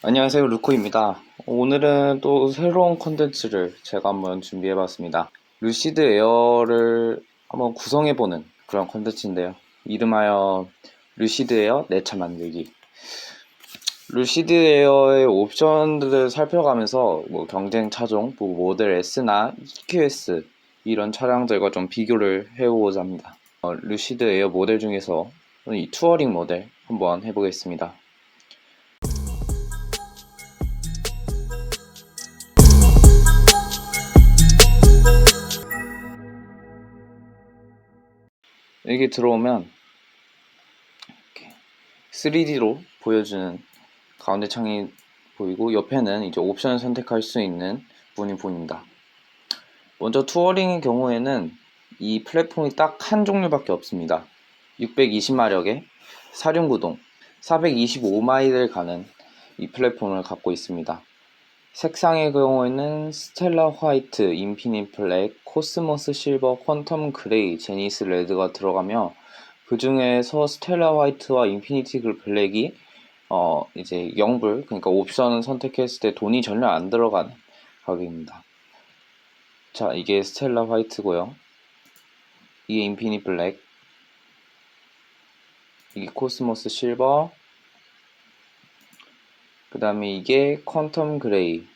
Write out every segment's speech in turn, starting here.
안녕하세요 루코입니다. 오늘은 또 새로운 컨텐츠를 제가 한번 준비해 봤습니다. 루시드 에어를 한번 구성해 보는 그런 컨텐츠인데요. 이름하여 루시드 에어 내차 만들기. 루시드 에어의 옵션들을 살펴가면서 뭐 경쟁 차종, 뭐 모델 S나 EQS 이런 차량들과 좀 비교를 해보고자 합니다. 어, 루시드 에어 모델 중에서 이 투어링 모델 한번 해보겠습니다 여기 들어오면 이렇게 3D로 보여주는 가운데 창이 보이고 옆에는 이제 옵션을 선택할 수 있는 부분이 보입니다. 먼저 투어링의 경우에는 이 플랫폼이 딱 한 종류밖에 없습니다. 620마력의 사륜구동 425마일을 가는 이 플랫폼을 갖고 있습니다. 색상의 경우에는 스텔라 화이트, 인피니 블랙, 코스모스 실버, 퀀텀 그레이, 제니스 레드가 들어가며 그 중에서 스텔라 화이트와 인피니티 블랙이 어 이제 영불 그러니까 옵션 선택했을 때 돈이 전혀 안 들어가는 가격입니다. 자 이게 스텔라 화이트고요. 이게 인피니 블랙, 이게 코스모스 실버, 그 다음에 이게 퀀텀 그레이.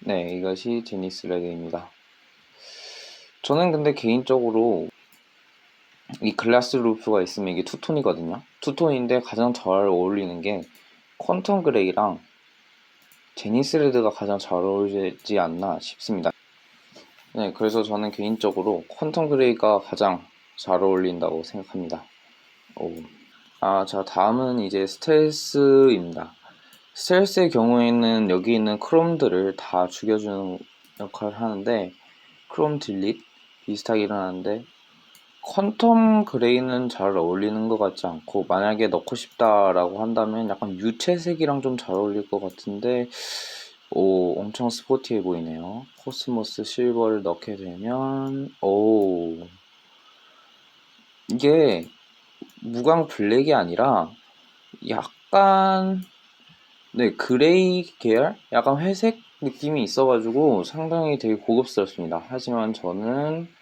네, 이것이 제니스 레드입니다. 저는 근데 개인적으로 이 글라스 루프가 있으면 이게 투톤이거든요. 투톤인데 가장 잘 어울리는 게 퀀텀 그레이랑 제니스 레드가 가장 잘 어울리지 않나 싶습니다. 네, 그래서 저는 개인적으로 퀀텀 그레이가 가장 잘 어울린다고 생각합니다. 오. 아, 자, 다음은 이제 스텔스입니다. 스텔스의 경우에는 여기 있는 크롬들을 다 죽여주는 역할을 하는데 크롬 딜릿 비슷하게 일어나는데 퀀텀 그레이는 잘 어울리는 것 같지 않고 만약에 넣고 싶다라고 한다면 약간 유채색이랑 좀 잘 어울릴 것 같은데 오 엄청 스포티해 보이네요. 코스모스 실버를 넣게 되면 오. 이게 무광 블랙이 아니라 약간 네 그레이 계열? 약간 회색 느낌이 있어가지고 상당히 되게 고급스럽습니다. 하지만 저는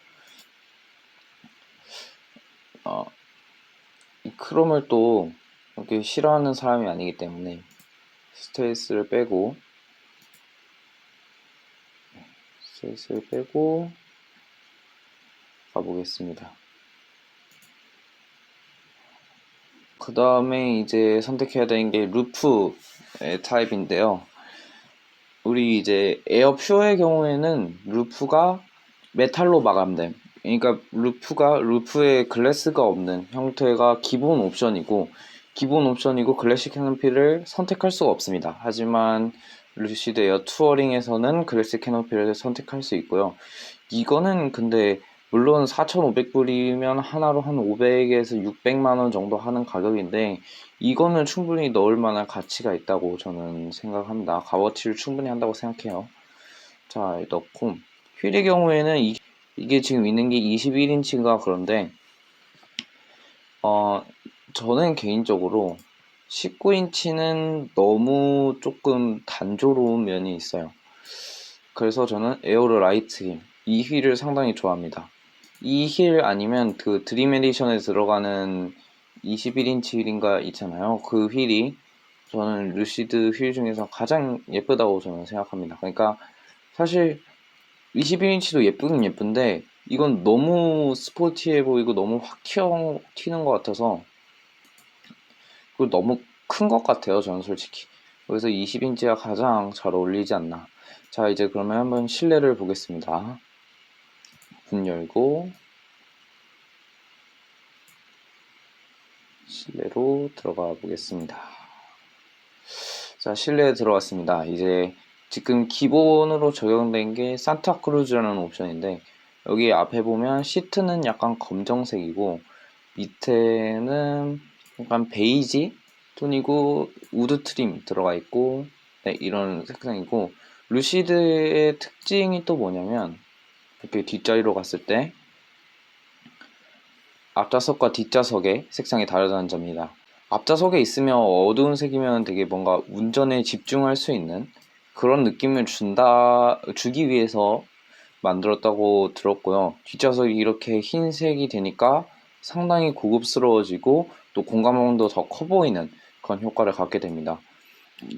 어, 이 크롬을 또 이렇게 싫어하는 사람이 아니기 때문에 스트레스를 빼고 스트레스를 빼고 가보겠습니다. 그 다음에 이제 선택해야 되는 게 루프의 타입인데요. 우리 이제 에어 퓨어의 경우에는 루프가 메탈로 마감됨. 그러니까 루프가 루프에 글래스가 없는 형태가 기본 옵션이고 기본 옵션이고 클래식 캐노피를 선택할 수가 없습니다. 하지만 루시드 에어 투어링에서는 클래식 캐노피를 선택할 수 있고요. 이거는 근데 물론 4,500불이면 하나로 한 500에서 600만 원 정도 하는 가격인데 이거는 충분히 넣을 만한 가치가 있다고 저는 생각합니다. 값어치를 충분히 한다고 생각해요. 자, 넣고 휠의 경우에는 이, 이게 지금 있는 게 21인치인가 그런데 어 저는 개인적으로 19인치는 너무 조금 단조로운 면이 있어요. 그래서 저는 에어로 라이트 힐, 이 휠을 상당히 좋아합니다. 이 힐 아니면 그 드림 에디션에 들어가는 21인치 휠인가 있잖아요. 그 휠이 저는 루시드 휠 중에서 가장 예쁘다고 저는 생각합니다. 그러니까 사실 21인치도 예쁘긴 예쁜데 이건 너무 스포티해 보이고 너무 확 튀어, 튀는 것 같아서 그리고 너무 큰 것 같아요. 저는 솔직히. 그래서 20인치가 가장 잘 어울리지 않나. 자 이제 그러면 한번 실내를 보겠습니다. 문 열고 실내로 들어가 보겠습니다. 자, 실내에 들어왔습니다. 이제 지금 기본으로 적용된 게 산타크루즈라는 옵션인데 여기 앞에 보면 시트는 약간 검정색이고 밑에는 약간 베이지 톤이고 우드 트림 들어가 있고 네, 이런 색상이고 루시드의 특징이 또 뭐냐면 이렇게 뒷자리로 갔을 때 앞좌석과 뒷좌석의 색상이 다르다는 점입니다. 앞좌석에 있으면 어두운 색이면 되게 뭔가 운전에 집중할 수 있는 그런 느낌을 준다, 주기 위해서 만들었다고 들었고요. 뒷좌석이 이렇게 흰색이 되니까 상당히 고급스러워지고 또 공간감도 더 커 보이는 그런 효과를 갖게 됩니다.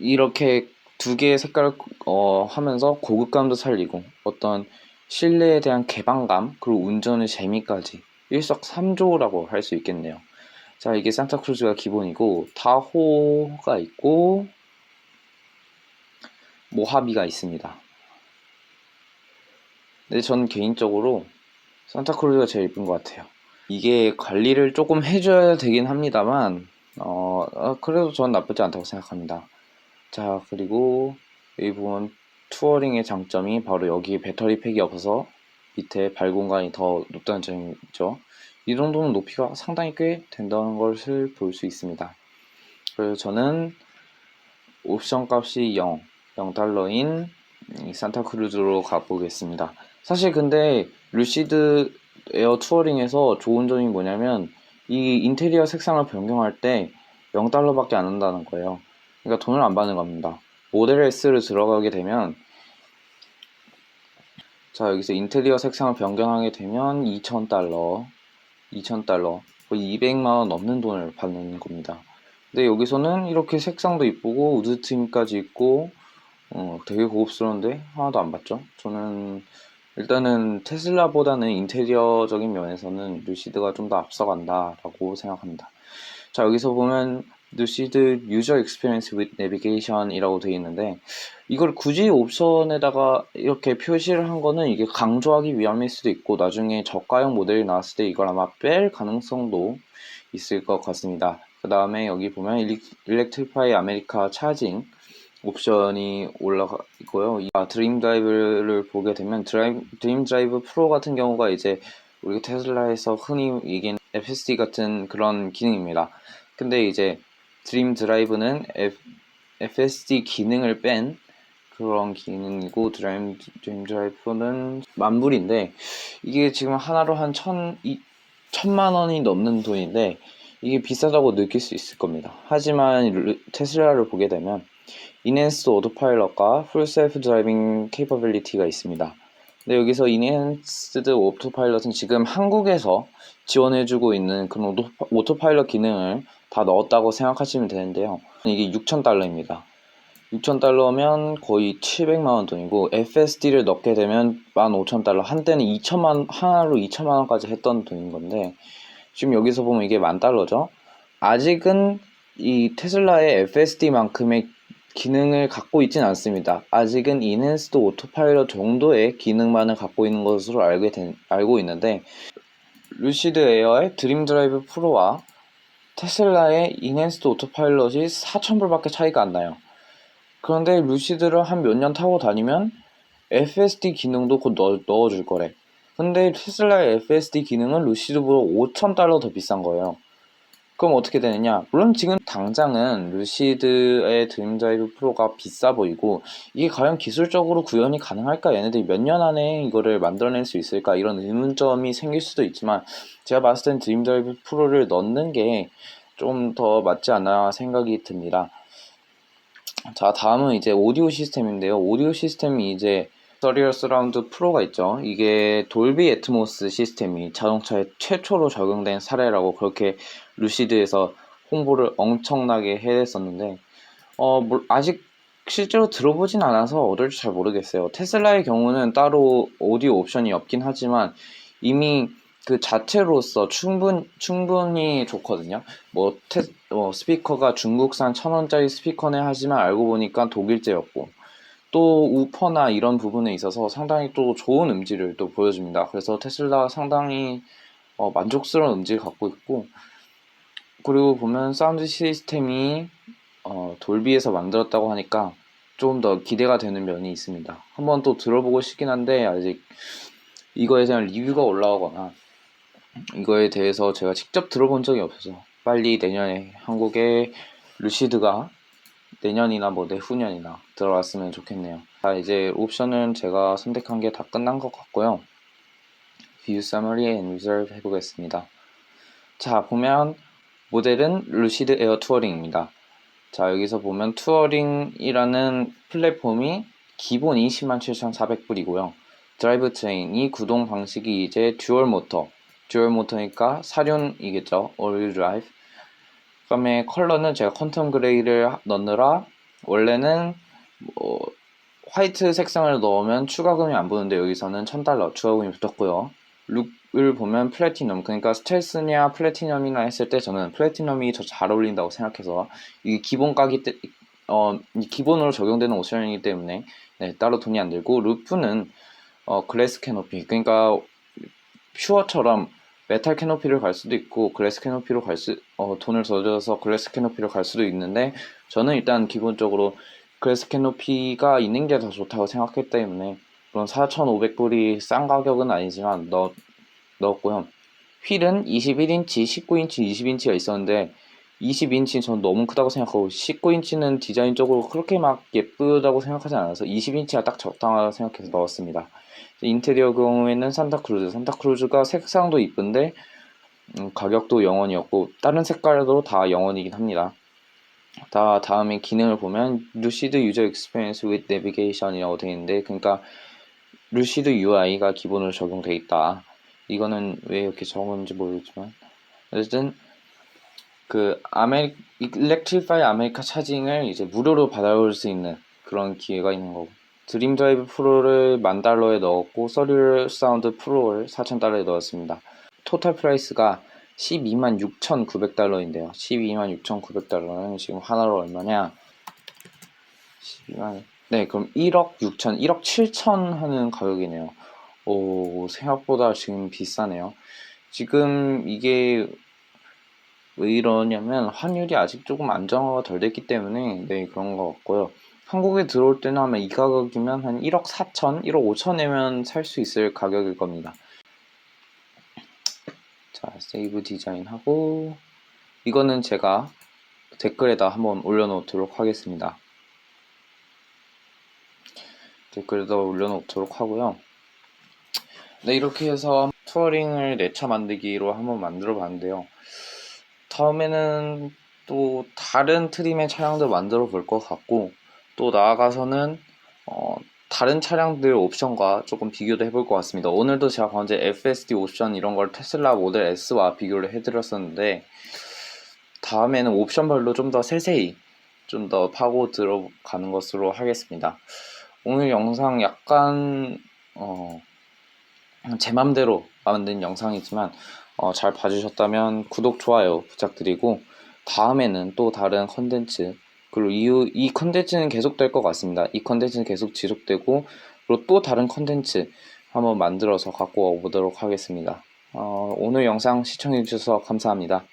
이렇게 두 개의 색깔을 어, 하면서 고급감도 살리고 어떤 실내에 대한 개방감 그리고 운전의 재미까지 일석삼조라고 할 수 있겠네요. 자 이게 산타크루즈가 기본이고 타호가 있고 모하비가 있습니다. 근데 전 개인적으로 산타크루즈가 제일 예쁜 것 같아요. 이게 관리를 조금 해줘야 되긴 합니다만 어, 어, 그래도 전 나쁘지 않다고 생각합니다. 자 그리고 여기 보면 투어링의 장점이 바로 여기 배터리 팩이 없어서 밑에 발 공간이 더 높다는 점이죠. 이 정도면 높이가 상당히 꽤 된다는 것을 볼 수 있습니다. 그래서 저는 옵션 값이 0, 0달러인 산타크루즈로 가보겠습니다. 사실 근데 루시드 에어 투어링에서 좋은 점이 뭐냐면 이 인테리어 색상을 변경할 때 0달러밖에 안 한다는 거예요. 그러니까 돈을 안 받는 겁니다. 모델 S를 들어가게 되면 자 여기서 인테리어 색상을 변경하게 되면 2,000달러 2,000달러 거의 200만원 넘는 돈을 받는 겁니다. 근데 여기서는 이렇게 색상도 이쁘고 우드 트림까지 있고 어, 되게 고급스러운데 하나도 안 받죠? 저는 일단은 테슬라보다는 인테리어적인 면에서는 루시드가 좀 더 앞서간다 라고 생각합니다. 자 여기서 보면 루시드 유저 익스피리언스 with 내비게이션이라고 되어 있는데 이걸 굳이 옵션에다가 이렇게 표시를 한 거는 이게 강조하기 위함일 수도 있고 나중에 저가형 모델이 나왔을 때 이걸 아마 뺄 가능성도 있을 것 같습니다. 그 다음에 여기 보면 일렉트리파이 아메리카 차징 옵션이 올라가 있고요. 아, 드림 드라이브를 보게 되면 드라이브, 드림 드라이브 프로 같은 경우가 이제 우리 테슬라에서 흔히 얘기하는 FSD 같은 그런 기능입니다. 근데 이제 드림 드라이브는 F, FSD 기능을 뺀 그런 기능이고 드림, 드림 드라이브는 만불인데 이게 지금 하나로 한 천, 이, 천만 원이 넘는 돈인데 이게 비싸다고 느낄 수 있을 겁니다. 하지만 테슬라를 보게 되면 인핸스드 오토파일럿과 풀 셀프 드라이빙 케이퍼빌리티가 있습니다. 근데 여기서 인핸스드 오토파일럿은 지금 한국에서 지원해주고 있는 그런 오토, 파일럿 기능을 다 넣었다고 생각하시면 되는데요. 이게 6,000달러입니다. 6,000달러면 거의 700만원 돈이고 FSD를 넣게 되면 15,000달러 한때는 2천만 하나로 2천만원까지 했던 돈인 건데 지금 여기서 보면 이게 만 달러죠. 아직은 이 테슬라의 FSD만큼의 기능을 갖고 있진 않습니다. 아직은 인핸스드 오토파일럿 정도의 기능만을 갖고 있는 것으로 알게 된, 알고 있는데 루시드 에어의 드림 드라이브 프로와 테슬라의 인핸스드 오토파일럿이 4,000불밖에 차이가 안 나요. 그런데 루시드를 한 몇 년 타고 다니면 FSD 기능도 곧 넣어, 넣어줄 거래. 근데 테슬라의 FSD 기능은 루시드보다 5,000달러 더 비싼 거예요. 그럼 어떻게 되느냐? 물론 지금 당장은 루시드의 드림드라이브 프로가 비싸 보이고 이게 과연 기술적으로 구현이 가능할까? 얘네들이 몇 년 안에 이거를 만들어낼 수 있을까? 이런 의문점이 생길 수도 있지만 제가 봤을 땐 드림드라이브 프로를 넣는 게 좀 더 맞지 않나 생각이 듭니다. 자 다음은 이제 오디오 시스템인데요. 오디오 시스템이 이제 서리얼 서라운드 프로가 있죠. 이게 돌비 애트모스 시스템이 자동차에 최초로 적용된 사례라고 그렇게 루시드에서 홍보를 엄청나게 해냈었는데 어, 아직 실제로 들어보진 않아서 어떨지 잘 모르겠어요. 테슬라의 경우는 따로 오디오 옵션이 없긴 하지만 이미 그 자체로서 충분, 충분히 좋거든요. 뭐, 테, 어, 스피커가 중국산 천원짜리 스피커네 하지만 알고 보니까 독일제였고, 또 우퍼나 이런 부분에 있어서 상당히 또 좋은 음질을 또 보여줍니다. 그래서 테슬라 상당히 어, 만족스러운 음질 갖고 있고 그리고 보면 사운드 시스템이 어, 돌비에서 만들었다고 하니까 좀 더 기대가 되는 면이 있습니다. 한번 또 들어보고 싶긴 한데 아직 이거에 대한 리뷰가 올라오거나 이거에 대해서 제가 직접 들어본 적이 없어서 빨리 내년에 한국에 루시드가 내년이나 뭐 내후년이나 들어왔으면 좋겠네요. 자, 이제 옵션은 제가 선택한 게 다 끝난 것 같고요. View Summary 해보겠습니다. 자, 보면 모델은 루시드 에어 투어링입니다. 자, 여기서 보면 투어링이라는 플랫폼이 기본 207,400불이고요. 드라이브 트레인이 구동 방식이 이제 듀얼 모터, 듀얼 모터니까 사륜이겠죠. all drive. 그다음에 컬러는 제가 컨텀 그레이를 넣느라 원래는 뭐 화이트 색상을 넣으면 추가금이 안 붙는데 여기서는 1000달러 추가금이 붙었고요. 룩 을 보면 플래티넘 그러니까 스텔스냐 플래티넘이나 했을 때 저는 플래티넘이 더 잘 어울린다고 생각해서 이게 기본 가기 때 어, 이 기본으로 적용되는 옵션이기 때문에 네, 따로 돈이 안 들고 루프는 어, 글래스 캐노피 그러니까 퓨어처럼 메탈 캐노피를 갈 수도 있고 글래스 캐노피로 갈 수, 어, 돈을 더 줘서 글래스 캐노피로 갈 수도 있는데 저는 일단 기본적으로 글래스 캐노피가 있는 게 더 좋다고 생각했기 때문에 물론 4,500불이 싼 가격은 아니지만 넣, 넣었고요. 휠은 21인치, 19인치, 20인치가 있었는데 20인치 전 너무 크다고 생각하고 19인치는 디자인적으로 그렇게 막 예쁘다고 생각하지 않아서 20인치가 딱 적당하다고 생각해서 넣었습니다. 인테리어 경우에는 산타크루즈, 산타크루즈가 색상도 이쁜데 음, 가격도 영원이었고 다른 색깔도 다 영원이긴 합니다. 다 다음에 기능을 보면 루시드 유저 익스피리언스 with 내비게이션이라고 되어 있는데 그러니까 루시드 UI가 기본으로 적용돼 있다. 이거는 왜 이렇게 적었는지 모르겠지만 어쨌든 그 아메리 일렉트리파이 아메리카 차징을 이제 무료로 받아올 수 있는 그런 기회가 있는 거고 드림 드라이브 프로를 만 달러에 넣었고 서류 사운드 프로를 4천 달러에 넣었습니다. 토탈 프라이스가 12만 6,900달러인데요. 12만 6,900달러는 지금 하나로 얼마냐? 12만 네, 그럼 1억 6천, 1억 7천 하는 가격이네요. 오, 생각보다 지금 비싸네요. 지금 이게 왜 이러냐면 환율이 아직 조금 안정화가 덜 됐기 때문에 네, 그런 것 같고요. 한국에 들어올 때는 아마 이 가격이면 한 1억 4천, 1억 5천 내면 살 수 있을 가격일 겁니다. 자, 세이브 디자인 하고 이거는 제가 댓글에다 한번 올려놓도록 하겠습니다. 댓글에다 올려놓도록 하고요. 네, 이렇게 해서 투어링을 4차 만들기로 한번 만들어 봤는데요. 다음에는 또 다른 트림의 차량들 만들어 볼 것 같고 또 나아가서는 어, 다른 차량들 옵션과 조금 비교도 해볼 것 같습니다. 오늘도 제가 언제 FSD 옵션 이런 걸 테슬라 모델 S와 비교를 해드렸었는데 다음에는 옵션별로 좀 더 세세히 좀 더 파고 들어가는 것으로 하겠습니다. 오늘 영상 약간 어, 제 맘대로 만든 영상이지만 어, 잘 봐주셨다면 구독, 좋아요 부탁드리고 다음에는 또 다른 컨텐츠 그리고 이, 이 컨텐츠는 계속될 것 같습니다. 이 컨텐츠는 계속 지속되고 그리고 또 다른 컨텐츠 한번 만들어서 갖고 와보도록 하겠습니다. 어, 오늘 영상 시청해주셔서 감사합니다.